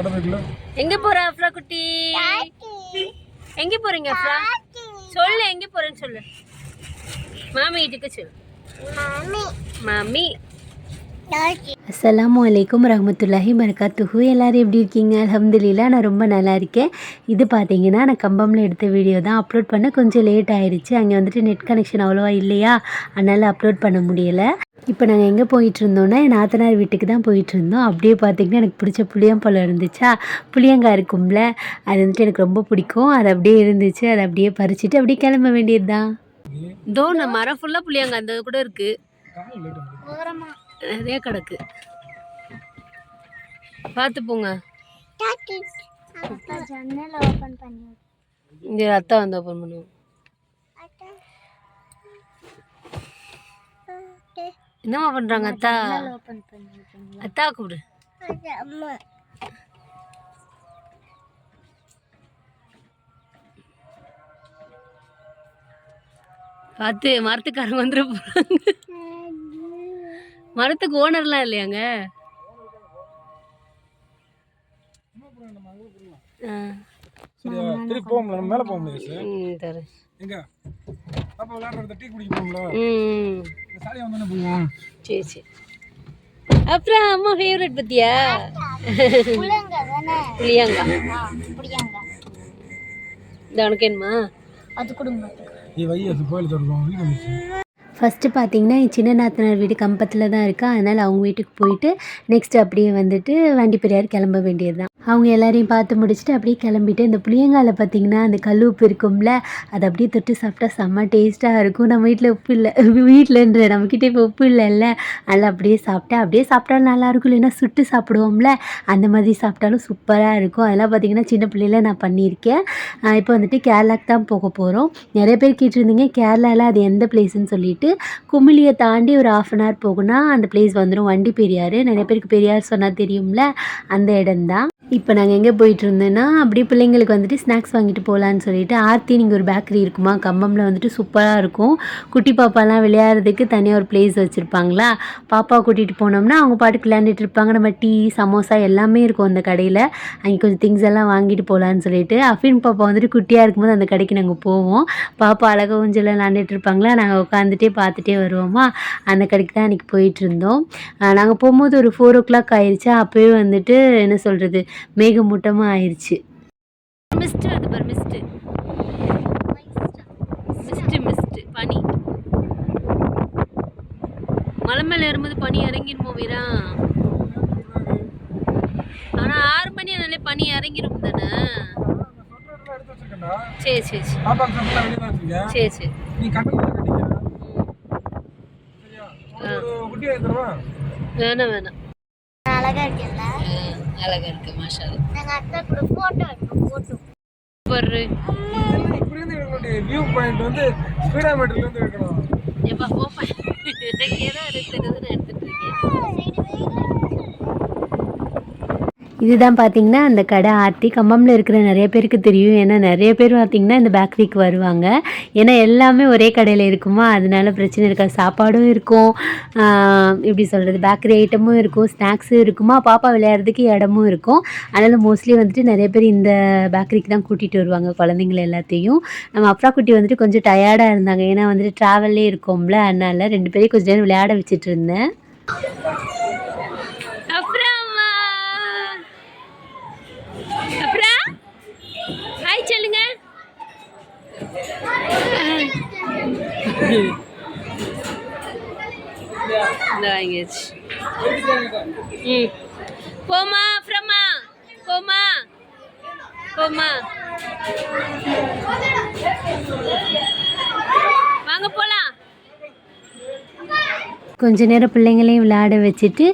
கடமைக்குள்ள எங்க போற அஃப்ரா குட்டி? எங்க போறீங்க அஃப்ரா? சொல்லு எங்க போறேன்னு சொல்லு. மாமி வீட்டுக்கு சொல்லு. மாமி. அஸ்ஸலாமு அலைக்கும் ரஹமத்துல்லாஹி பரகாத்துஹு எல்லாரும் எப்படி இருக்கீங்க? அல்ஹம்துலில்லா நான் ரொம்ப நல்லா இருக்கேன். இது பார்த்தீங்கன்னா நான் கம்பம்ல எடுத்த வீடியோ தான். அப்லோட் பண்ண கொஞ்சம் லேட் ஆயிடுச்சு அங்கே வந்துட்டு நெட் கனெக்ஷன் அவ்வளோவா இல்லையா? அதனால் அப்லோட் பண்ண முடியலை. இப்போ நாங்கள் எங்கே போயிட்டு இருந்தோம்னா என் நாத்தனார் வீட்டுக்கு தான் போயிட்டு இருந்தோம். அப்படியே பார்த்தீங்கன்னா எனக்கு பிடிச்ச புளியம்பழம் இருந்துச்சா? புளியங்காய் இருக்கும்ல அது வந்துட்டு எனக்கு ரொம்ப பிடிக்கும். அது அப்படியே இருந்துச்சு. அதை அப்படியே பறிச்சுட்டு அப்படியே கிளம்ப வேண்டியது தான் மரம் ஃபுல்லா புளியாங்க அந்த கூட இருக்கு. கால் லேட் நிறைய கிடக்கு. பார்த்து போங்க. இங்க அத்தா வந்து ஓப்பன் பண்ணுவோம் என்னம்மா பண்றாங்க அத்தா? அத்தா கூப்பிடு. பார்த்து மரத்துக்காரங்க வந்துட போறாங்க. மரத்துக்கு ஓனர்லாம் இல்லையாங்க? திருப்பி போகும்ல நம்ம மேலே போக முடியாது சார் ம், தரேன். எங்க? அப்போ விளையாடுறத டீ குடிக்க போகும்ல ம். இந்த சாலியை வந்தோடனே போவோம். சரி சரி. அப்புறம் அம்மா ஃபேவரட் பத்தியா? புளியாங்கா. இந்த உனக்கு என்னம்மா அது கோயில் வீடு வந்துச்சு. ஃபஸ்ட்டு பார்த்தீங்கன்னா என் சின்ன நாத்தனார் வீடு கம்பத்தில் தான் இருக்கா. அதனால் அவங்க வீட்டுக்கு போயிட்டு நெக்ஸ்ட் அப்படியே வந்துட்டு வண்டி பெரியார் கிளம்ப வேண்டியது தான் அவங்க எல்லாரையும் பார்த்து முடிச்சுட்டு அப்படியே கிளம்பிட்டு இந்த புளியங்கால பார்த்தீங்கன்னா அந்த கல் உப்பு இருக்கும்ல அதை அப்படியே தொட்டு சாப்பிட்டா செம்ம டேஸ்ட்டாக இருக்கும். நம்ம வீட்டில் உப்பு இல்லை. வீட்டிலன்ற நம்மக்கிட்ட இப்போ உப்பு இல்லைல்ல. அதில் அப்படியே சாப்பிட்டா அப்படியே சாப்பிட்டாலும் நல்லாயிருக்கும் இல்லைன்னா சுட்டு சாப்பிடுவோம்ல. அந்த மாதிரி சாப்பிட்டாலும் சூப்பராக இருக்கும். அதெல்லாம் பார்த்தீங்கன்னா சின்ன பிள்ளையில நான் பண்ணியிருக்கேன். இப்போ வந்துட்டு கேரளாக்கு தான் போக போகிறோம் நிறைய பேர் கேட்டிருந்தீங்க கேரளாவில் அது எந்த பிளேஸ்ன்னு சொல்லிட்டு. குமிலியை தாண்டி ஒரு ஆஃப் அன் ஹவர் போகுனா அந்த பிளேஸ் வந்துடும் வண்டி பெரியார் நிறைய பேருக்கு பெரியார் சொன்னால் தெரியும்ல அந்த இடம்தான். இப்போ நாங்கள் எங்கே போயிட்டு இருந்தோன்னா அப்படியே பிள்ளைங்களுக்கு வந்துட்டு ஸ்நாக்ஸ் வாங்கிட்டு போகலான்னு சொல்லிட்டு ஆர்த்தி நீங்கள் ஒரு பேக்கரி இருக்குமா? கம்பமில் வந்துட்டு சூப்பராக இருக்கும். குட்டி பாப்பாலாம் விளையாடுறதுக்கு தனியாக ஒரு பிளேஸ் வச்சுருப்பாங்களா? பாப்பா கூட்டிகிட்டு போனோம்னா அவங்க பாட்டுக்கு விளையாண்டுட்டு இருப்பாங்க. நம்ம டீ சமோசா எல்லாமே இருக்கும் அந்த கடையில். அங்கே கொஞ்சம் திங்ஸ் எல்லாம் வாங்கிட்டு போகலான்னு சொல்லிட்டு அஃபின் பாப்பா வந்துட்டு குட்டியாக இருக்கும்போது அந்த கடைக்கு நாங்கள் போவோம். பாப்பா அழகாக ஊஞ்சலாம் விளாண்டுட்டு இருப்பாங்களா? நாங்கள் உட்காந்துட்டே பார்த்துட்டே வருவோமா? அந்த கடைக்கு தான் அன்றைக்கி போயிட்டு இருந்தோம் நாங்கள் போகும்போது ஒரு ஃபோர் ஓ கிளாக் ஆயிடுச்சா அப்போயே வந்துட்டு என்ன சொல்கிறது மேகமூட்டமாக ஆயிடுச்சு மிஸ்ட் அது பாரு மிஸ்ட். Mist mist. பனி. மலை மேல ஏறும்போது பனி இறங்கிருமோ வீரா? ஆனா ஆறு மணி ஆனாலே பனி இறங்கிரும் தானே? சரி சரி சரி. சரி வேணாம் வேணாம். அழகா இருக்குல்ல அழகா இருக்கு மாஷா நாங்க அத்தை கூட போட்டோ எடுப்போம் போட்டோ பாரு இப்படி இருந்து வியூ பாயிண்ட் வந்து ஸ்பீடா மீட்டர்ல இருந்து எடுக்கணும். எப்பா போப்பா ஏதோ நான் எடுத்துட்டு இருக்கேன். இதுதான் பார்த்தீங்கன்னா அந்த கடை ஆர்த்தி. கம்பமில் இருக்கிற நிறைய பேருக்கு தெரியும். ஏன்னா நிறைய பேர் பார்த்தீங்கன்னா இந்த பேக்கரிக்கு வருவாங்க. ஏன்னா எல்லாமே ஒரே கடையில் இருக்குமா? அதனால பிரச்சனை இருக்காது. சாப்பாடும் இருக்கும். இப்படி எப்படி சொல்கிறது பேக்கரி ஐட்டமும் இருக்கும். ஸ்நாக்ஸும் இருக்குமா? பாப்பா விளையாடுறதுக்கு இடமும் இருக்கும். அதனால் மோஸ்ட்லி வந்துட்டு நிறைய பேர் இந்த பேக்கரிக்கு தான் கூட்டிகிட்டு வருவாங்க. குழந்தைங்கள எல்லாத்தையும். நம்ம அப்ரா குட்டி வந்துட்டு கொஞ்சம் டயர்டாக இருந்தாங்க. ஏன்னா வந்துட்டு ட்ராவல்லே இருக்கோம்ல. அதனால ரெண்டு பேரையும் கொஞ்சம் நேரம் விளையாட வச்சுட்டு இருந்தேன் அப்புறமா அப்புறம் ஹாய் சொல்லுங்க இந்த வாங்கியாச்சு ம் போமா அப்புறமா போமா போமா வாங்க போலாம். கொஞ்ச நேரம் பிள்ளைங்களையும் விளையாட வச்சுட்டு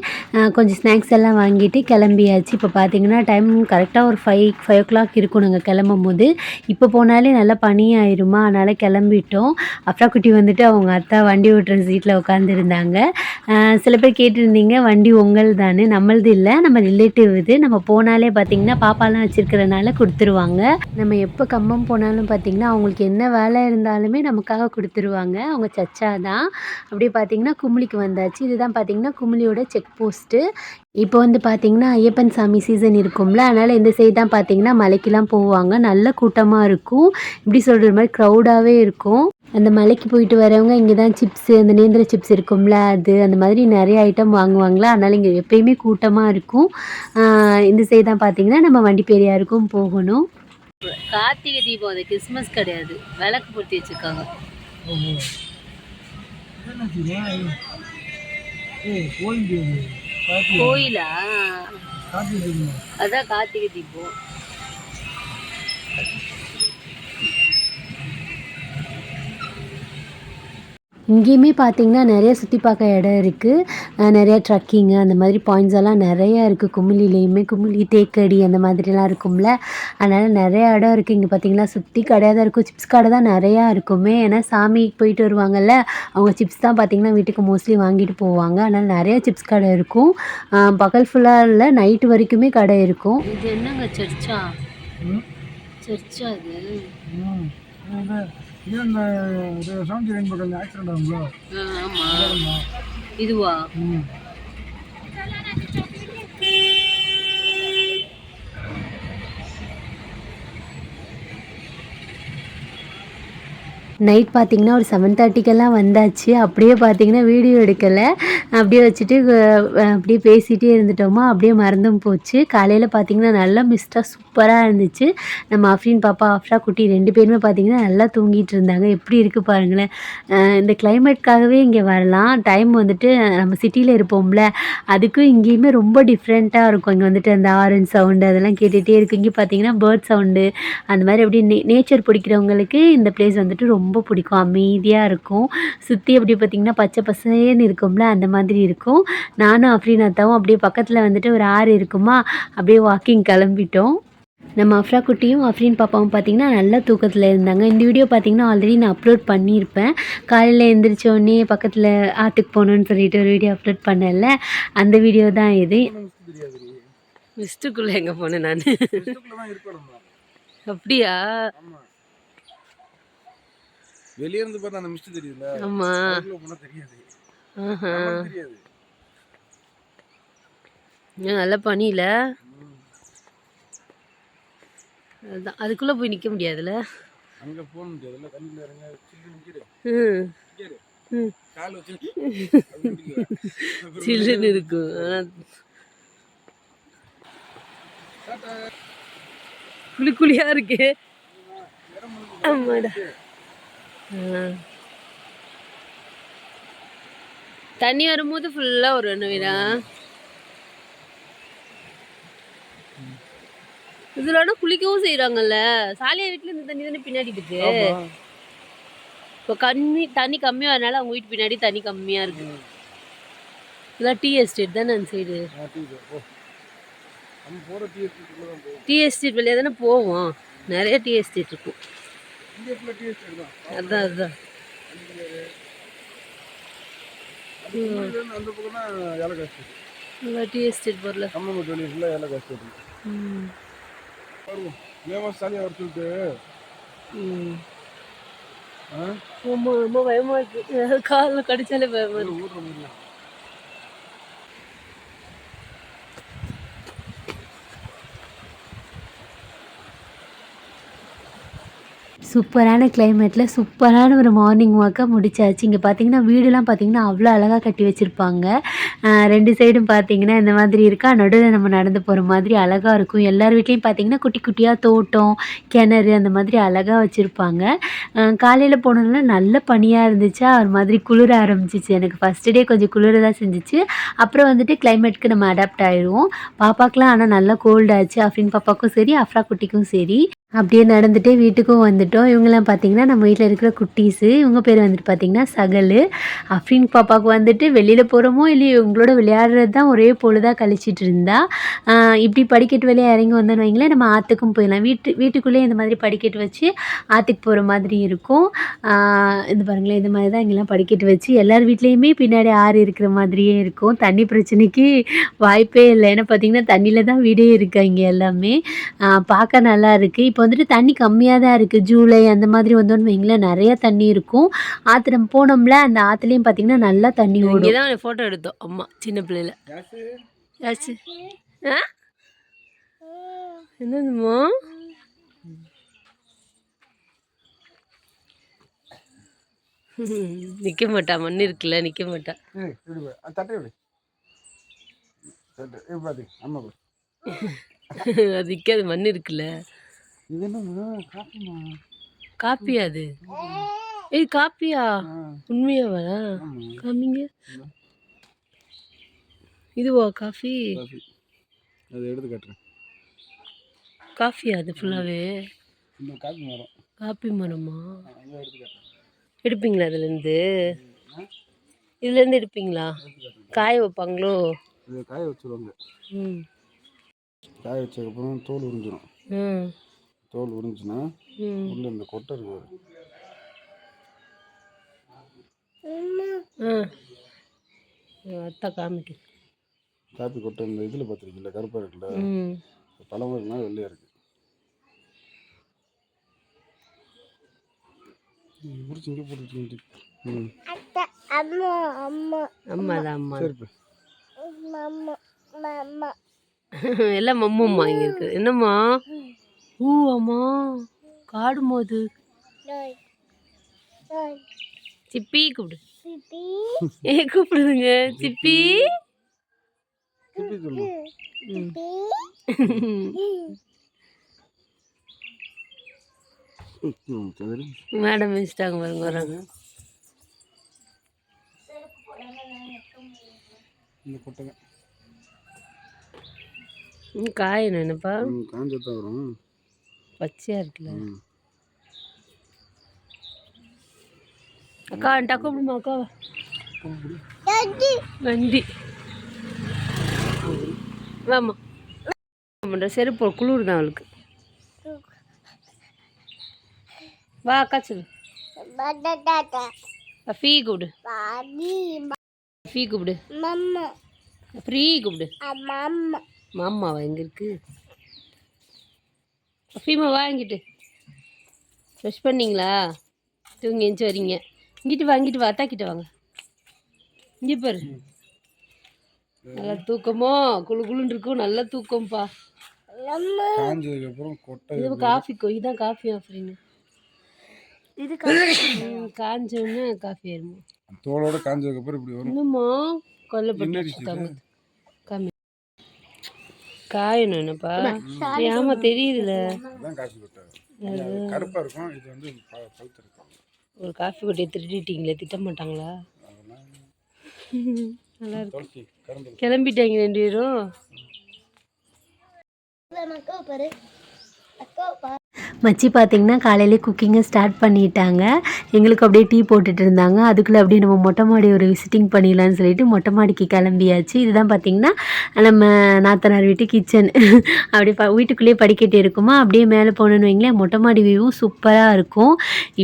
கொஞ்சம் ஸ்நாக்ஸ் எல்லாம் வாங்கிட்டு கிளம்பியாச்சு. இப்போ பார்த்தீங்கன்னா டைம் கரெக்டாக ஒரு ஃபைவ் ஃபைவ் ஓ கிளாக் இருக்கும் நாங்கள் கிளம்பும் போது இப்போ போனாலே நல்லா பனியாயிருமா? அதனால் கிளம்பிட்டோம். அப்ரா குட்டி வந்துட்டு அவங்க அத்தா வண்டி ஓட்டுற சீட்டில் உட்காந்துருந்தாங்க சில பேர் கேட்டிருந்தீங்க வண்டி உங்கள் தானே நம்மளது இல்லை நம்ம ரிலேட்டிவ் இது. நம்ம போனாலே பார்த்தீங்கன்னா பாப்பாலாம் வச்சுருக்கிறனால கொடுத்துருவாங்க. நம்ம எப்போ கம்பம் போனாலும் பார்த்தீங்கன்னா அவங்களுக்கு என்ன வேலை இருந்தாலுமே நமக்காக கொடுத்துருவாங்க. அவங்க சச்சா தான் அப்படியே பார்த்தீங்கன்னா கும்ளிக்கு வந்தாச்சு. இதுதான் பார்த்தீங்கன்னா குமிளியோட செக் போஸ்ட்டு இப்போ வந்து பார்த்தீங்கன்னா ஐயப்பன் சாமி சீசன் இருக்கும்ல அதனால் இந்த சைடு தான் பார்த்தீங்கன்னா மலைக்கெல்லாம் போவாங்க. நல்ல கூட்டமாக இருக்கும். இப்படி சொல்கிற மாதிரி க்ரௌடாகவே இருக்கும். அந்த மலைக்கு போயிட்டு வரவங்க இங்கே தான் சிப்ஸு அந்த நேந்திர சிப்ஸ் இருக்கும்ல அது அந்த மாதிரி நிறைய ஐட்டம் வாங்குவாங்களா? அதனால் இங்கே எப்பயுமே கூட்டமாக இருக்கும். இந்த சைடு தான் பார்த்தீங்கன்னா நம்ம வண்டி பெரியாருக்கும் போகணும். கார்த்திகை தீபம் அது கிறிஸ்மஸ் கிடையாது. விளக்கு பொருத்தி வச்சிருக்காங்க. கோயில் கோயிலா. அதான் கார்த்திகை தீபம் இங்கேயுமே பார்த்தீங்கன்னா நிறைய சுற்றி பார்க்க இடம் இருக்குது நிறைய ட்ரக்கிங்கு அந்த மாதிரி பாயிண்ட்ஸ் எல்லாம் நிறையா இருக்குது குமிளிலேயுமே குமிளி தேக்கடி அந்த மாதிரிலாம் இருக்கும்ல. அதனால் நிறைய இடம் இருக்குது இங்கே பார்த்தீங்கன்னா சுற்றி கடை தான் இருக்கும். சிப்ஸ் கடை தான் நிறையா இருக்குமே. ஏன்னா சாமிக்கு போயிட்டு வருவாங்கல்ல அவங்க சிப்ஸ் தான் பார்த்தீங்கன்னா வீட்டுக்கு மோஸ்ட்லி வாங்கிட்டு போவாங்க. அதனால் நிறைய சிப்ஸ் கடை இருக்கும். பகல் ஃபுல்லாக இல்லை நைட்டு வரைக்குமே கடை இருக்கும். இது என்னங்க சர்ச்சா? சர்ச்சா அது? ம். இது இது செவன்டி நைன் பக்கம் ஆக்சிடென்ட் ஆகுங்களா ஆ, ஆமா. இதுவா? ம். நைட் பார்த்தீங்கன்னா ஒரு செவன் தேர்ட்டிக்கெல்லாம் வந்தாச்சு. அப்படியே பார்த்தீங்கன்னா வீடியோ எடுக்கலை. அப்படியே வச்சுட்டு அப்படியே பேசிகிட்டே இருந்துட்டோமா. அப்படியே மறந்தும் போச்சு. காலையில் பார்த்தீங்கன்னா நல்லா மிஸ்டாக சூப்பராக இருந்துச்சு. நம்ம அஃப்ரின் பாப்பா அஃப்ரா குட்டி ரெண்டு பேருமே பார்த்தீங்கன்னா நல்லா தூங்கிட்டு இருந்தாங்க. எப்படி இருக்குது பாருங்களேன். இந்த கிளைமேட்காகவே இங்கே வரலாம். டைம் வந்துட்டு நம்ம சிட்டியில் இருப்போம்ல. அதுக்கும் இங்கேயுமே ரொம்ப டிஃப்ரெண்ட்டாக இருக்கும். இங்கே வந்துட்டு அந்த ஆரஞ்ச் சவுண்டு அதெல்லாம் கேட்டுகிட்டே இருக்கும் இங்கே பார்த்தீங்கன்னா பேர்ட் சவுண்டு அந்த மாதிரி அப்படியே நே நேச்சர் பிடிக்கிறவங்களுக்கு இந்த பிளேஸ் வந்துட்டு ரொம்ப பிடிக்கும். அமைதியாக இருக்கும். சுற்றி அப்படி பார்த்திங்கன்னா பச்சை பசேன்னு இருக்கும்ல அந்த மாதிரி இருக்கும். நானும் அஃப்ரீனாத்தாவும் அப்படியே பக்கத்தில் வந்துட்டு ஒரு ஆறு இருக்குமா அப்படியே வாக்கிங் கிளம்பிட்டோம். நம்ம அஃப்ரா குட்டியும் அஃப்ரீன் பாப்பாவும் பார்த்தீங்கன்னா நல்லா தூக்கத்தில் இருந்தாங்க. இந்த வீடியோ பார்த்தீங்கன்னா ஆல்ரெடி நான் அப்லோட் பண்ணியிருப்பேன். காலையில் எழுந்திரிச்ச உடனே பக்கத்தில் ஆற்றுக்கு போகணுன்னு சொல்லிட்டு ஒரு வீடியோ அப்லோட் பண்ணல அந்த வீடியோ தான் இது. மிஸ்டுக்குள்ள எங்க போனேன் நான்? மிஸ்டுக்குள்ள தான் இருக்கணும் அப்படியா? ஆமா. வெளிய இருந்து பார்த்தா அந்த மிஸ்ட் தெரியுதுல ஆமா. போனா தெரியாது. தெரியாது. நல்ல பனியில? அதுதான் அதுக்குள்ள போய் நிக்க முடியாதுல்ல? அங்க போக முடியாதுல்ல. தண்ணியில இறங்க சில்லுன்னு இருக்கும் குளி குளியா இருக்கு? ஆமாடா. தண்ணி வரும்போது ஃபுல்லா ஒரு வீடா இதுல குளிக்கவும் செய்யறாங்கல்ல சாலியா வீட்டுல இந்த தண்ணி தானே பின்னாடி இருக்கு. இப்போ கம்மி தண்ணி கம்மியா வரனால அவங்க வீட்டு பின்னாடி தண்ணி கம்மியா இருக்கு. இதெல்லாம் டீ எஸ்டேட் தானே அந்த சைடு டீ எஸ்டேட் வழியா தானே போவோம். நிறைய டீ எஸ்டேட் இருக்கும். அதான் அதான். அந்த பக்கம் தான் ஏலக்காய் எஸ்டேட் டீ எஸ்டேட் போகல கம்மங்கோட்டு வழி ஃபுல்லா ஏலக்காய் எஸ்டேட் வருவோம் மேமா சாலியா வர சொல்லிட்டு ஆமா ரொம்ப பயமா இருக்கு. காலில் கடிச்சாலே பயமா இருக்கு. சூப்பரான கிளைமேட்டில் சூப்பரான ஒரு மார்னிங் வாக்காக முடிச்சாச்சு. இங்கே பார்த்தீங்கன்னா வீடுலாம் பார்த்தீங்கன்னா அவ்வளோ அழகாக கட்டி வச்சுருப்பாங்க. ரெண்டு சைடும் பார்த்தீங்கன்னா இந்த மாதிரி இருக்கா? நடுவில் நம்ம நடந்து போகிற மாதிரி அழகாக இருக்கும். எல்லார் வீட்லேயும் பார்த்தீங்கன்னா குட்டி குட்டியாக தோட்டம் கிணறு அந்த மாதிரி அழகாக வச்சுருப்பாங்க. காலையில் போனதுனால நல்ல பனியாக இருந்துச்சா? ஒரு மாதிரி குளிர ஆரம்பிச்சிச்சு. எனக்கு ஃபஸ்ட்டு டே கொஞ்சம் குளிர தான் செஞ்சுச்சு. அப்புறம் வந்துட்டு கிளைமேட்க்கு நம்ம அடாப்ட் ஆகிடுவோம் பாப்பாக்கெலாம் ஆனால் நல்லா கோல்டாச்சு ஆச்சு. அஃப்ரின் பாப்பாக்கும் சரி அஃப்ரா குட்டிக்கும் சரி. அப்படியே நடந்துகிட்டே வீட்டுக்கும் வந்துட்டோம். இவங்கெல்லாம் பார்த்தீங்கன்னா நம்ம வீட்டில் இருக்கிற குட்டீஸு இவங்க பேர் வந்துட்டு பார்த்தீங்கன்னா சகலு. அஃப்ரின் பாப்பாவுக்கு வந்துட்டு வெளியில் போகிறோமோ இல்லையோ இவங்களோட விளையாடுறது தான் ஒரே பொழுதாக கழிச்சிட்டு இருந்தா. இப்படி படிக்கட்டு வழியாக இறங்கி வந்தோன்னு வைங்களேன் நம்ம ஆற்றுக்கும் போயிடலாம். வீட்டு வீட்டுக்குள்ளேயே இந்த மாதிரி படிக்கட்டு வச்சு ஆற்றுக்கு போகிற மாதிரி இருக்கும். இது பாருங்களேன் இந்த மாதிரி தான் இங்கெல்லாம் படிக்கட்டு வச்சு எல்லார் வீட்லேயுமே பின்னாடி ஆறு இருக்கிற மாதிரியே இருக்கும். தண்ணி பிரச்சனைக்கு வாய்ப்பே இல்லை. ஏன்னா பார்த்தீங்கன்னா தண்ணியில் தான் வீடே இருக்குது இங்கே எல்லாமே. பார்க்க நல்லா இருக்குது இப்போ வந்துட்டு தண்ணி கம்மியாக தான் இருக்குது ஜூலை அந்த மாதிரி வந்தோன்னு வைங்களேன் நிறைய தண்ணி இருக்கும். ஆற்று நம்ம போனோம்ல அந்த ஆற்றுலேயும் பார்த்தீங்கன்னா நல்லா தண்ணி இங்கே ஓடும். தான் ஃபோட்டோ எடுத்தோம். அம்மா சின்ன பிள்ளையில. யாச்சு ஆ? என்னதுமா நிற்க மாட்டா மண் இருக்குல்ல நிற்க மாட்டா. அது நிற்காது மண் இருக்குல்ல. இது என்ன காட்டுமா காப்பியா அது? ஏய் காப்பியா? உண்மையாவா காமிங்க. இதுவா காஃபி? காஃபி. அதை எடுத்து காட்டுறேன். காஃபியா அது ஃபுல்லாகவே காஃபி மரம். காப்பி மரமா? எடுப்பீங்களா அதுலேருந்து? இதுலேருந்து எடுப்பீங்களா? காய வைப்பாங்களோ? காய வச்சுருவாங்க. ம். காய வச்சதுக்கப்புறம் தோல் உறிஞ்சிடும் ம். தோல் உறிஞ்சுன்னா உள்ள இந்த கொட்டை இருக்கு அத்தா காமிக்கு. காப்பி கொட்டை இந்த இதில் பார்த்துருக்கீங்களா கருப்பாக இருக்குல்ல? ம். பழமா இருக்குன்னா வெள்ளையாக இருக்கு. ம், முடிச்சு இங்கே போட்டுட்டு ம். அம்மா அம்மா. அம்மா. தான் அம்மா அம்மா அம்மா எல்லாம் மம்மம்மா இங்கே இருக்குது என்னம்மா? ஊ அம்மா. காடு மோது சிப்பி கூப்பிடு. பிபி ஏ கூப்பிடுதுங்க. சிப்பி. மேடம் வச்சுட்டாங்க பாருங்க வராங்க. காயணும் என்னப்பா? காஞ்சத்தான் வரும் பச்சையாக இருக்குல்ல. ம். அக்கா என்கிட்ட கூப்பிடுமா அக்கா? நன்றி. வாம்மா. பண்ணுற செருப்பு குளிர் தான் அவளுக்கு. வா அக்கா சொல்லு. ஃபீ கூப்பிடு. பாபி ஃபீ கூப்பிடு. ஃப்ரீ கூப்பிடு. அம்மா மாமாவா எங்கே இருக்கு? ஃபீமா வாங்கிட்டு ப்ரெஷ் பண்ணீங்களா? தூங்கி எஞ்சி வரீங்க. இங்கிட்டு வாங்கிட்டு வா. அத்தாக்கிட்ட வாங்க. இங்கே பாரு. நல்லா தூக்கமோ? குளு குளுன்னு இருக்கும். நல்ல தூக்கம்ப்பா. கொட்டை இது காஃபி கொய் தான் காஃபி ஆஃபரின்னு இது காஞ்சோன்னு காஃபி ஆயிருமா? தோலோட காஞ்சதுக்கப்புறம் இப்படி வரும். இன்னுமா கொல்லப்பட்டு காயணும் என்னப்பா ஆமா தெரியுதுல. கருப்பாக இருக்கும் இது வந்து ஒரு காஃபி கொட்டையை திருடிட்டீங்களே திட்ட மாட்டாங்களா நல்லா இருக்கு. கிளம்பிட்டாங்க ரெண்டு பேரும். அக்கா பாரு. அக்கா பாரு. மச்சி பார்த்தீங்கன்னா காலையிலே குக்கிங்கை ஸ்டார்ட் பண்ணிட்டாங்க. எங்களுக்கு அப்படியே டீ போட்டுட்டு இருந்தாங்க. அதுக்குள்ளே அப்படியே நம்ம மொட்டை மாடி ஒரு விசிட்டிங் பண்ணிடலான்னு சொல்லிட்டு மொட்டை மாடிக்கு கிளம்பியாச்சு. இதுதான் பார்த்திங்கன்னா நம்ம நாத்தனார் வீட்டு கிச்சன் அப்படியே ப வீட்டுக்குள்ளேயே படிக்கட்டு இருக்குமா? அப்படியே மேலே போனோன்னு வைங்களேன் மொட்டை மாடி வியூவும் சூப்பராக இருக்கும்.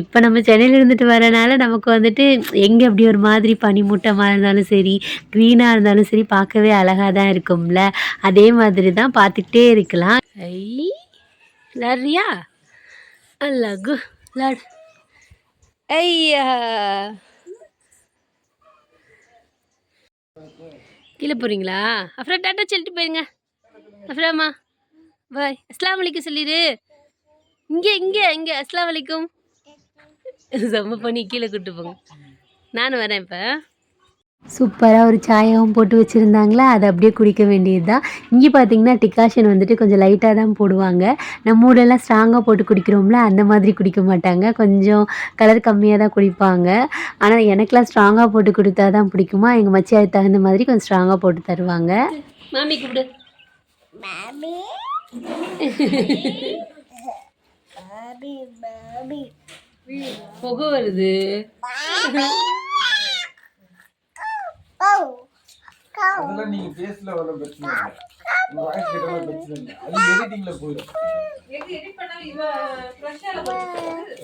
இப்போ நம்ம சென்னையில் இருந்துட்டு வரனால நமக்கு வந்துட்டு எங்கே அப்படி ஒரு மாதிரி பனிமூட்டமாக இருந்தாலும் சரி க்ரீனாக இருந்தாலும் சரி பார்க்கவே அழகாக தான் இருக்கும்ல. அதே மாதிரி தான் பார்த்துக்கிட்டே இருக்கலாம். ஐ லாரியா? அழகு. லாடு. ஐயா. கீழே போகிறீங்களா அப்புறம் டாட்டா சொல்லிட்டு போயிருங்க. அப்புறமா பாய். அஸ்லாம் வலைக்கும் சொல்லிடு இங்கே இங்கே இங்கே. அஸ்லாம் வலைக்கும் செம்ம பண்ணி. கீழே கூப்பிட்டு போங்க. நானும் வரேன் இப்போ. சூப்பராக ஒரு சாயாவும் போட்டு வச்சுருந்தாங்களா? அதை அப்படியே குடிக்க வேண்டியது தான் இங்கே பார்த்தீங்கன்னா டிகாஷன் வந்துட்டு கொஞ்சம் லைட்டாக தான் போடுவாங்க. நம்ம ஊரெல்லாம் ஸ்ட்ராங்காக போட்டு குடிக்கிறோம்ல அந்த மாதிரி குடிக்க மாட்டாங்க. கொஞ்சம் கலர் கம்மியாக தான் குடிப்பாங்க. ஆனால் எனக்கெலாம் ஸ்ட்ராங்காக போட்டு கொடுத்தா தான் பிடிக்குமா? எங்கள் மச்சி அதுக்கு தகுந்த மாதிரி கொஞ்சம் ஸ்ட்ராங்காக போட்டு தருவாங்க. மாமி கூப்பிடு பாபி பாபி பாபி புகை வருது ஓ கா அதெல்லாம் நீங்க பேசல வர பிரச்சனை இல்லை. உங்க வாய்ஸ் கேட்டாலும் பிரச்சனை இல்லை. அது எடிட்டிங்ல போயிடும்.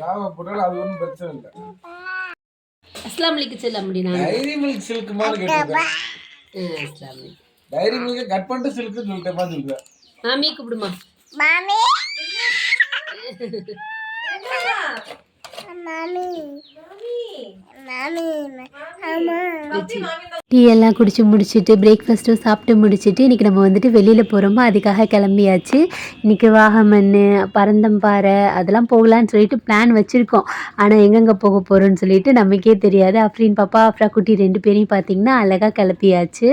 ராவா போட்டாலும் அது ஒன்றும் பிரச்சனை இல்லை. அஸ்லாம் வலைக்கும் செல்ல முடியும் நான். டைரி மில்க் சில்க் மாதிரி வலைக்கும் டைரி மில்க் கட் பண்ணிட்டு சில்க்குன்னு சொல்லிட்டேன் சொல்றேன் மாமி கூப்பிடுமா? மாமி. மாமி. டீ எல்லாம் குடிச்சு முடிச்சுட்டு பிரேக்ஃபாஸ்ட்டும் சாப்பிட்டு முடிச்சுட்டு இன்றைக்கி நம்ம வந்துட்டு வெளியில் போகிறோமோ அதுக்காக கிளம்பியாச்சு. இன்றைக்கி வாகமன் பரந்தம்பாறை அதெல்லாம் போகலான்னு சொல்லிட்டு பிளான் வச்சுருக்கோம். ஆனால் எங்கெங்கே போக போகிறோன்னு சொல்லிட்டு நமக்கே தெரியாது. அஃப்ரின் பாப்பா அஃப்ரா குட்டி ரெண்டு பேரையும் பார்த்தீங்கன்னா அழகாக கிளப்பியாச்சு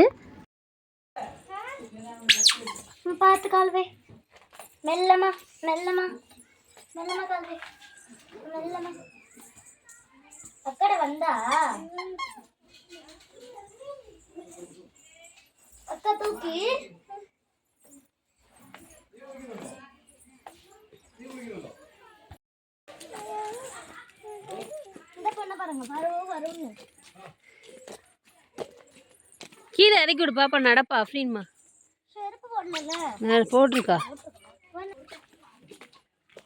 பார்த்து கால்வே மெல்லமா மெல்லமா மெல்லமா கால்வே மெல்லமா. అక్కడ వందా అక్క తూకి இந்த பொண்ண பாருங்க வரும் வரும்னு கீழே இறக்கி விடு பாப்பா நடப்பா அஃப்ரீன்மா செருப்பு போடல நான் போட்டிருக்கா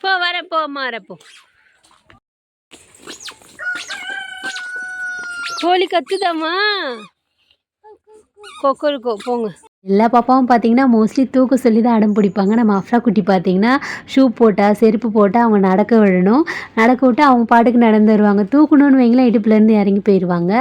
போ வரேன் போ அம்மா வரேன் கோழி கத்துதாம்மா. கொக்கோ போங்க. எல்லா பாப்பாவும் பார்த்தீங்கன்னா மோஸ்ட்லி தூக்க சொல்லி தான் அடம் பிடிப்பாங்க. நம்ம அஃப்ரா குட்டி பார்த்தீங்கன்னா ஷூ போட்டால் செருப்பு போட்டால் அவங்க நடக்க விடணும். நடக்க விட்டு அவங்க பாட்டுக்கு நடந்து வருவாங்க. தூக்கணும்னு வைங்களேன் இடுப்புலேருந்து இறங்கி போயிடுவாங்க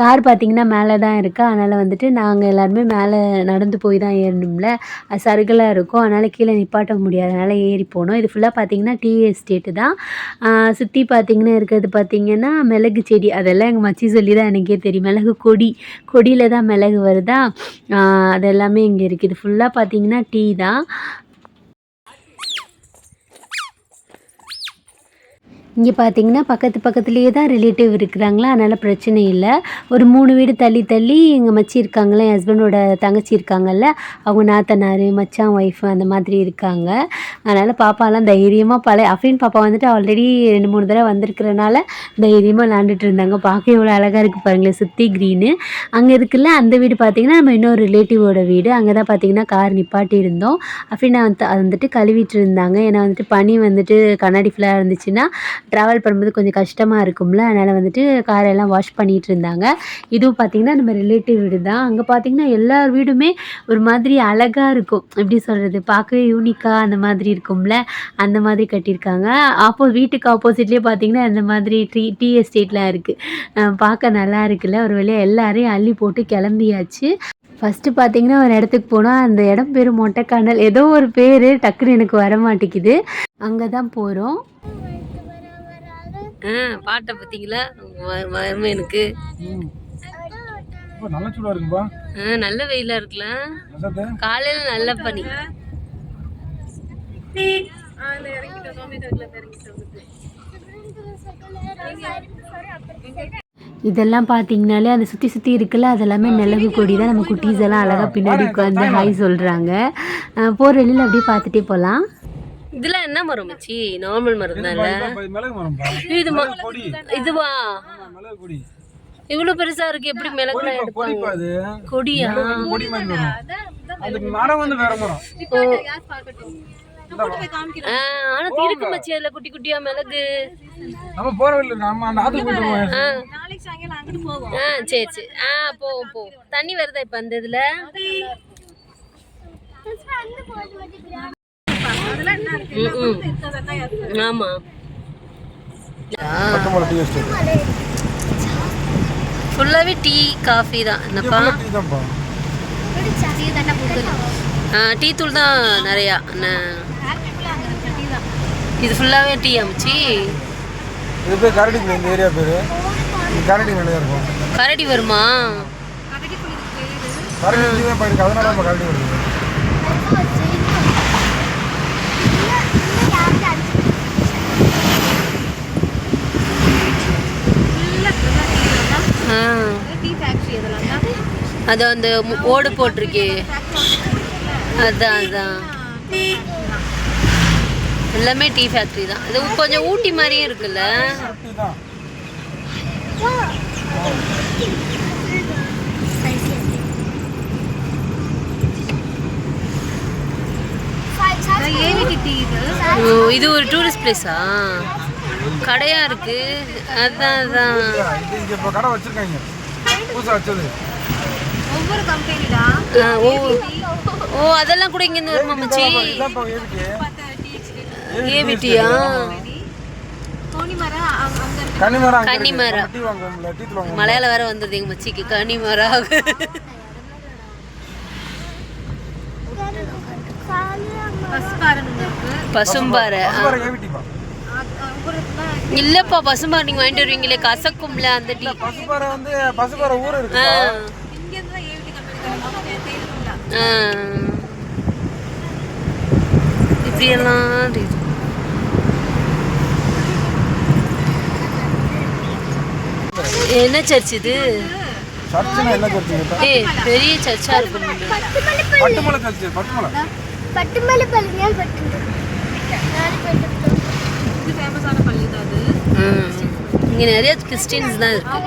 கார் பார்த்தீங்கன்னா மேலே தான் இருக்கா. அதனால் வந்துட்டு நாங்கள் எல்லாருமே மேலே நடந்து போய் தான் ஏறணும்ல. அது சருகலாக இருக்கும். அதனால் கீழே நிப்பாட்ட முடியாது. அதனால் ஏறி போனோம். இது ஃபுல்லாக பார்த்தீங்கன்னா டீ எஸ்டேட்டு தான். சுற்றி பார்த்தீங்கன்னா இருக்கிறது பார்த்தீங்கன்னா மிளகு செடி. அதெல்லாம் எங்கள் மச்சி சொல்லி தான் எனக்கே தெரியும். மிளகு கொடி. கொடியில் தான் மிளகு வருதா? அதெல்லாம் எல்லாமே இங்கே இருக்குது. இது ஃபுல்லாக பார்த்தீங்கன்னா டீ தான். இங்கே பார்த்தீங்கன்னா பக்கத்து பக்கத்துலேயே தான் ரிலேட்டிவ் இருக்கிறாங்களா? அதனால் பிரச்சனை இல்லை. ஒரு மூணு வீடு தள்ளி தள்ளி எங்கள் மச்சி இருக்காங்களே? என் ஹஸ்பண்டோட தங்கச்சி இருக்காங்கல்ல அவங்க நாத்தனார் மச்சான் ஒய்ஃப் அந்த மாதிரி இருக்காங்க. அதனால் பாப்பாலாம் தைரியமாக பல அஃபின் பாப்பா வந்துட்டு ஆல்ரெடி ரெண்டு மூணு தடவை வந்திருக்கிறனால தைரியமாக விளாண்டுட்டு இருந்தாங்க. பார்க்க எவ்வளோ அழகாக இருக்குது பாருங்களேன் சுற்றி க்ரீனு அங்கே இருக்குல்ல அந்த வீடு பார்த்திங்கன்னா நம்ம இன்னொரு ரிலேட்டிவோட வீடு. அங்கே தான் பார்த்தீங்கன்னா கார் நிப்பாட்டி இருந்தோம். அஃபினா வந்து வந்துட்டு கழுவிட்டு இருந்தாங்க. ஏன்னா வந்துட்டு பனி வந்துட்டு கண்ணாடி ஃபுல்லாக இருந்துச்சுன்னா ட்ராவல் பண்ணும்போது கொஞ்சம் கஷ்டமாக இருக்கும்ல. அதனால் வந்துட்டு காரெல்லாம் வாஷ் பண்ணிகிட்டு இருந்தாங்க. இதுவும் பார்த்திங்கன்னா நம்ம ரிலேட்டிவ் வீடு தான். அங்கே பார்த்திங்கன்னா எல்லா வீடுமே ஒரு மாதிரி அழகாக இருக்கும். எப்படி சொல்கிறது பார்க்கவே யூனிக்காக அந்த மாதிரி இருக்கும்ல. அந்த மாதிரி கட்டியிருக்காங்க. அப்போ வீட்டுக்கு ஆப்போசிட்லேயே பார்த்திங்கன்னா அந்த மாதிரி ட்ரீ டீ எஸ்டேட்லாம் இருக்குது பார்க்க நல்லா இருக்குல்ல. ஒரு வழியாக எல்லாரையும் அள்ளி போட்டு கிளம்பியாச்சு. ஃபஸ்ட்டு பார்த்தீங்கன்னா ஒரு இடத்துக்கு போனால் அந்த இடம் பேர் மொட்டைக்கானல் ஏதோ ஒரு பேர் டக்குன்னு எனக்கு வர மாட்டேங்குது அங்கே தான் போகிறோம் பாட்டை பார்த்தீங்களா? வ- வறுமை எனக்கு. இப்போ நல்ல சூடாக இருக்குப்பா. நல்ல வெயிலாக இருக்குல்ல ரசத்தை காலையில் நல்ல பனி. இதெல்லாம் பார்த்தீங்கனாலே அந்த சுற்றி சுற்றி இருக்குல்ல அதெல்லாமே மிளகு கொடி தான் நம்ம குட்டீஸ் எல்லாம் அழகாக பின்னாடி உட்காந்து ஹாய் சொல்கிறாங்க போகிற வழியில் அப்படியே பார்த்துட்டே போகலாம் இதெல்லாம் என்ன மரம் மச்சி நார்மல் மரம் தான்? இது மிளகு இதுவா? ஆமா, மிளகு கொடி இவ்வளோ பெருசா இருக்கு எப்படி கொடிப்பா எடுப்பாங்க அது? கொடியா? மிளகு அந்த மரம் வந்து வேற மரம். ஆ, ஆனா இருக்கு மச்சி அதுல குட்டி குட்டியா மிளகு. நம்ம போற அந்த ஆ. சரி சரி. ஆ போவோம் போவோம் தண்ணி வருதா இப்ப அந்த இதுல? ம், ம். ஆமா பத்தொன்பது டீ எஸ்டேட் ஃபுல்லாவே டீ காஃபி தான். என்னப்பா? டீ தான்ப்பா. ஆ, டீ தூள் தான் நிறையா. என்ன- இது ஃபுல்லாவே டீ அமைச்சி இது பேர் கரடி இந்த ஏரியா பேர். கரடி மேலே இருக்கும். கரடி வருமா? கரடி டீ தான் போயிருக்கு அதனால நம்ம கரடி வருது ஆ. அது அந்த ஓடு போட்டிருக்கே. அதான் அதான். எல்லாமே டீ ஃபேக்ட்ரி தான். இது கொஞ்சம் ஊட்டி மாதிரியும் இருக்குல்ல? இது. ஒரு டூரிஸ்ட் பிளேஸா கடையா இருக்கு. அதான் அதான். இங்கே இப்போ கடை வச்சிருக்காங்க. புதுசாக வச்சது. ஆ, ஓ ஓ அதெல்லாம் கூட இங்கேருந்து வருமா மச்சி? இதான்ப்பா எதுக்கு ஏ விட்டியா கன்னிமரம் அங்க கன்னிமரம். இருக்கு. டீ வாங்குவோம்ல டீ தூள் வாங்குவோம் மலையாள வேற வந்தது எங்க மச்சிக்கு. கனிமரா. பசும்பாறை. இல்லப்பா பசுமார் நீங்க வாங்கிட்டு வருவீங்களே கசக்கும்ல அந்த டீ. பசுபாறை வந்து பசுபாறை ஊர் இருக்கு இப்படியெல்லாம் என்ன சர்ச் இது? சர்ச்னா என்ன சர்ச் ஏ பெரிய சர்ச்சா இருக்கும். பட்டுமலை சர்ச் பட்டுமலை. பட்டுமலை பல்லியால் பட்டுமலை. இங்கே நிறைய கிறிஸ்டின்ஸ் தான் இருக்கு.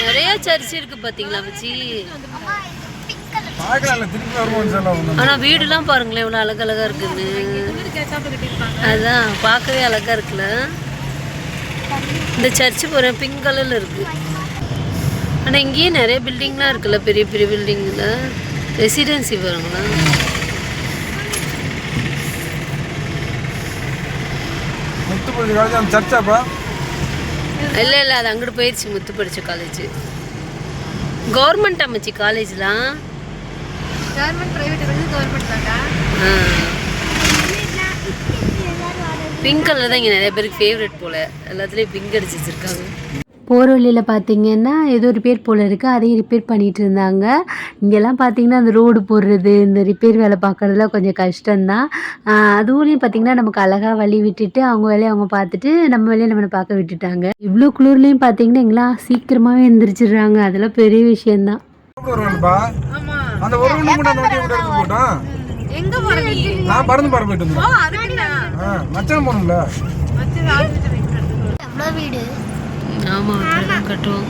நிறைய சர்ச் இருக்கு பாத்தீங்களா வச்சு ஆனா வீடுலாம் பாருங்களேன் எவ்வளவு அழகழகா இருக்குன்னு. அதான் பார்க்கவே அழகா இருக்குல்ல. இந்த சர்ச் போறேன் பிங்க் கலர்ல இருக்கு. ஆனா இங்கேயும் நிறைய பில்டிங்லாம் இருக்குல்ல பெரிய பெரிய பில்டிங்கில் ரெசிடென்சி பாருங்களா முத்துப்பள்ளி காலேஜ் அந்த சர்ச்சாப்பா இல்ல இல்ல அது அங்கிட்டு போயிடுச்சு முத்து படிச்ச காலேஜ் கவர்மெண்ட் அமைச்சு காலேஜ்லாம் பிங்க் கலர் தான் இங்கே நிறைய பேருக்கு ஃபேவரட் போல. எல்லாத்துலேயும் பிங்க் அடிச்சு வச்சிருக்காங்க. போகிற வழியில் பார்த்தீங்கன்னா ஏதோ ரிப்பேர் போல் இருக்குது அதையும் ரிப்பேர் பண்ணிகிட்டு இருந்தாங்க இங்கெல்லாம் பார்த்தீங்கன்னா அந்த ரோடு போடுறது இந்த ரிப்பேர் வேலை பார்க்குறதுலாம் கொஞ்சம் கஷ்டம்தான். அதுவும் பார்த்தீங்கன்னா நமக்கு அழகாக வழி விட்டுட்டு அவங்க வேலையை அவங்க பார்த்துட்டு நம்ம வேலையை நம்மளை பார்க்க விட்டுட்டாங்க. இவ்வளோ குளிர்லேயும் பார்த்தீங்கன்னா எங்கெல்லாம் சீக்கிரமாகவே எந்திரிச்சிடுறாங்க. அதெல்லாம் பெரிய விஷயந்தான் எங்க நான் பறந்து பாரு போயிட்டு மச்சான் போகணும்ல? வீடு? ஆமா அப்படிதான் கட்டுவோம்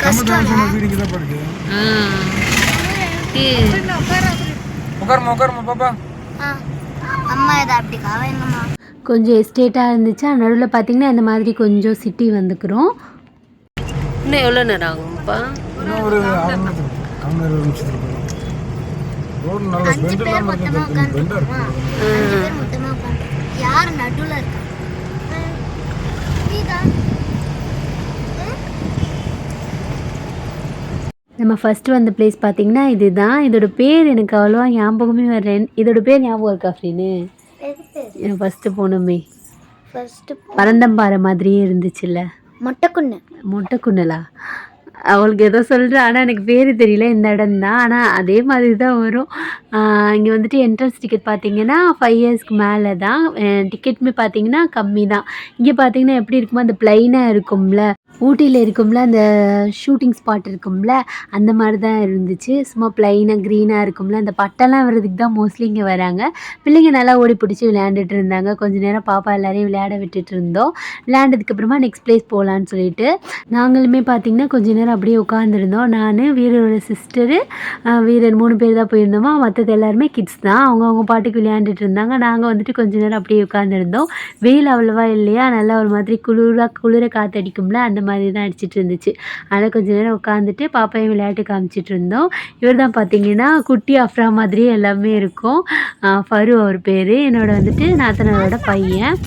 கம்ப்யூட்டர் சொன்ன வீடு இங்கே தான் இருக்கு ஆ. ஏய், உட்காருமா உட்காருமா பாப்பா. ஆ. அம்மா இதை அப்படி காவேங்கம்மா கொஞ்சம் எஸ்டேட்டாக இருந்துச்சு? நடுவில் பார்த்தீங்கன்னா இந்த மாதிரி கொஞ்சம் சிட்டி வந்துக்கிறோம். இன்னும் எவ்வளோ நேரம் ஆகும்ப்பா? ஒரு ரோடு நல்ல பெண்ட் இல்லாமல் இருக்கு பெண்டாக இருக்கு அஞ்சு பேர் மொத்தமாக உட்காந்து யார் நடுவில் இருக்கா நீதான் நம்ம ஃபஸ்ட்டு வந்த பிளேஸ் பார்த்தீங்கன்னா இதுதான். இதோட பேர் எனக்கு அவ்வளோவா ஞாபகமே வரேன் இதோட பேர் ஞாபகம் இருக்கா ஃப்ரீனு? ஃபஸ்ட்டு போனோமே. ஃபர்ஸ்ட் பரந்தம்பாறை மாதிரியே இருந்துச்சுல்ல. மொட்டைக்குன்னு. மொட்டைக்குன்னலா? அவளுக்கு ஏதோ சொல்கிறேன் ஆனால் எனக்கு பேர் தெரியல இந்த இடம் தான் ஆனால் அதே மாதிரி தான் வரும் இங்கே வந்துட்டு என்ட்ரன்ஸ் டிக்கெட் பார்த்தீங்கன்னா ஃபைவ் இயர்ஸ்க்கு மேலே தான் டிக்கெட்டுமே பார்த்தீங்கன்னா கம்மி தான் இங்கே பார்த்தீங்கன்னா எப்படி இருக்குமோ அந்த பிளைனாக இருக்கும்ல. ஊட்டியில் இருக்கும்ல அந்த ஷூட்டிங் ஸ்பாட் இருக்கும்ல அந்த மாதிரி தான் இருந்துச்சு. சும்மா ப்ளைனாக க்ரீனாக இருக்கும்ல அந்த பட்டெல்லாம் வர்றதுக்கு தான் மோஸ்ட்லி இங்கே வராங்க. பிள்ளைங்க நல்லா ஓடி பிடிச்சி விளையாண்டுட்டு இருந்தாங்க. கொஞ்ச நேரம் பாப்பா எல்லாரையும் விளையாட விட்டுட்டு இருந்தோம். விளையாண்டதுக்கப்புறமா நெக்ஸ்ட் பிளேஸ் போகலான்னு சொல்லிட்டு நாங்களுமே பார்த்தீங்கன்னா கொஞ்ச நேரம் அப்படியே உட்காந்துருந்தோம் நான் வீரரோட சிஸ்டரு வீரர் மூணு பேர் தான் போயிருந்தோமா மற்றது எல்லாருமே கிட்ஸ் தான். அவங்க அவங்க பாட்டுக்கு விளையாண்டுட்டு இருந்தாங்க. நாங்கள் வந்துட்டு கொஞ்ச நேரம் அப்படியே உட்காந்துருந்தோம் வெயில் அவ்வளோவா இல்லையா? நல்லா ஒரு மாதிரி குளிராக குளிர காற்றடிக்கும்ல அந்த மாதிரி தான் அடிச்சிட்டு இருந்துச்சு. அதில் கொஞ்ச நேரம் உட்காந்துட்டு பாப்பையும் விளையாட்டு காமிச்சிட்டு இருந்தோம். இவர் தான் பார்த்தீங்கன்னா குட்டி அஃப்ரா மாதிரியே எல்லாமே இருக்கும். ஃபரு அவர் பேர். என்னோட வந்துட்டு நாத்தனரோட பையன்.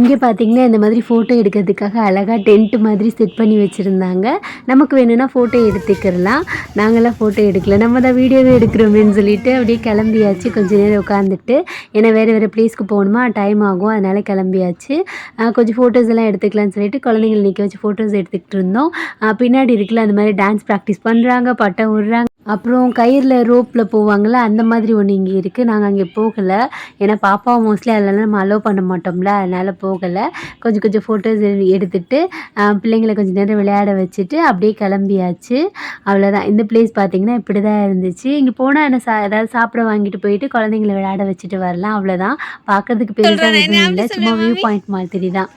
இங்கே பார்த்தீங்கன்னா இந்த மாதிரி ஃபோட்டோ எடுக்கிறதுக்காக அழகாக டென்ட் மாதிரி செட் பண்ணி வச்சுருந்தாங்க. நமக்கு வேணும்னா ஃபோட்டோ எடுத்துக்கிறலாம் நாங்களாம் ஃபோட்டோ எடுக்கல. நம்ம தான் வீடியோவே எடுக்கிறோமேன்னு சொல்லிட்டு அப்படியே கிளம்பியாச்சு. கொஞ்ச நேரம் உட்காந்துட்டு ஏன்னா வேறு வேறு ப்ளேஸ்க்கு போகணுமா? டைம் ஆகும். அதனால் கிளம்பியாச்சு. கொஞ்சம் ஃபோட்டோஸ் எல்லாம் எடுத்துக்கலாம்னு சொல்லிட்டு குழந்தைங்களை நிற்க வச்சு ஃபோட்டோஸ் எடுத்துக்கிட்டு இருந்தோம். பின்னாடி இருக்குல்ல அந்த மாதிரி டான்ஸ் ப்ராக்டிஸ் பண்ணுறாங்க பட்டம் விடுறாங்க. அப்புறம் கயிறில் ரோப்பில் போவாங்கள்ல அந்த மாதிரி ஒன்று இங்கே இருக்குது நாங்கள் அங்கே போகலை. ஏன்னா பாப்பாவை மோஸ்ட்லி அதெல்லாம் நம்ம அலோவ் பண்ண மாட்டோம்ல. அதனால் போகலை. கொஞ்சம் கொஞ்சம் ஃபோட்டோஸ் எடுத்துட்டு ஆஹ் பிள்ளைங்களை கொஞ்சம் நேரம் விளையாட வச்சுட்டு அப்படியே கிளம்பியாச்சு. அவ்வளோதான் இந்த பிளேஸ் பார்த்தீங்கன்னா இப்படி தான் இருந்துச்சு. இங்கே போனால் என்ன சா ஏதாவது சாப்பிட வாங்கிட்டு போயிட்டு குழந்தைங்களை விளையாட வச்சுட்டு வரலாம். அவ்வளோதான் பார்க்கறதுக்கு பெருசாக எதுவும் இல்லை. சும்மா வியூ பாயிண்ட் மாதிரி தான்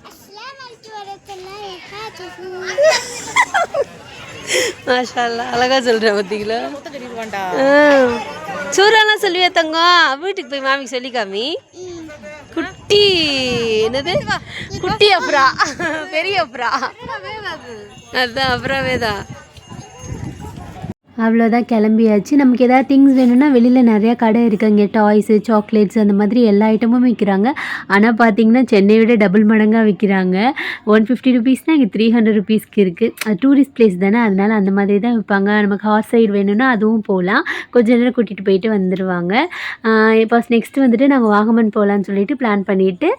மாஷா அல்லாஹ். அழகா சொல்றேன் பார்த்தீங்களா. சூறாலாம் சொல்லுவியா தங்கம் வீட்டுக்கு போய் மாமிக்கு சொல்லி காமி குட்டி என்னது? குட்டி அப்புறா பெரிய அப்புறா அதான் அப்புறம் வேதா அவ்வளோதான் கிளம்பியாச்சு. நமக்கு ஏதாவது திங்ஸ் வேணும்னா வெளியில் நிறையா கடை இருக்குது இங்கே டாய்ஸு சாக்லேட்ஸ் அந்த மாதிரி எல்லா ஐட்டமும் விற்கிறாங்க ஆனால் பார்த்தீங்கன்னா சென்னை விட டபுள் மடங்காக விற்கிறாங்க ஒன் ஃபிஃப்டி ருபீஸ்னால் இங்கே த்ரீ ஹண்ட்ரட் ருபீஸ்க்கு இருக்குது அது டூரிஸ்ட் பிளேஸ் தானே அதனால் அந்த மாதிரி தான் விற்பாங்க நமக்கு ஹார்ஸ் சைடு வேணும்னா அதுவும் போகலாம் கொஞ்ச நேரம் கூட்டிகிட்டு போயிட்டு வந்துடுவாங்க இப்போ நெக்ஸ்ட் வந்துட்டு நாங்கள் வாகமன் போகலான்னு சொல்லிட்டு பிளான் பண்ணிவிட்டு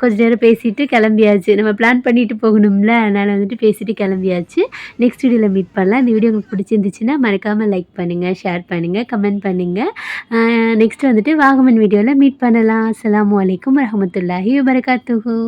கொஞ்ச நேரம் பேசிட்டு கிளம்பியாச்சு. நம்ம பிளான் பண்ணிட்டு போகணும்ல அதனால் வந்துட்டு பேசிட்டு கிளம்பியாச்சு. நெக்ஸ்ட் வீடியோவில் மீட் பண்ணலாம். இந்த வீடியோ உங்களுக்கு பிடிச்சிருந்துச்சுன்னா மறக்காமல் லைக் பண்ணுங்கள் ஷேர் பண்ணுங்கள் கமெண்ட் பண்ணுங்கள் நெக்ஸ்ட் வந்துட்டு வாகமன் வீடியோவில் மீட் பண்ணலாம். அஸ்லாம் அலைக்கும் வரமத்துல்லாஹி வபரகாத்துஹு.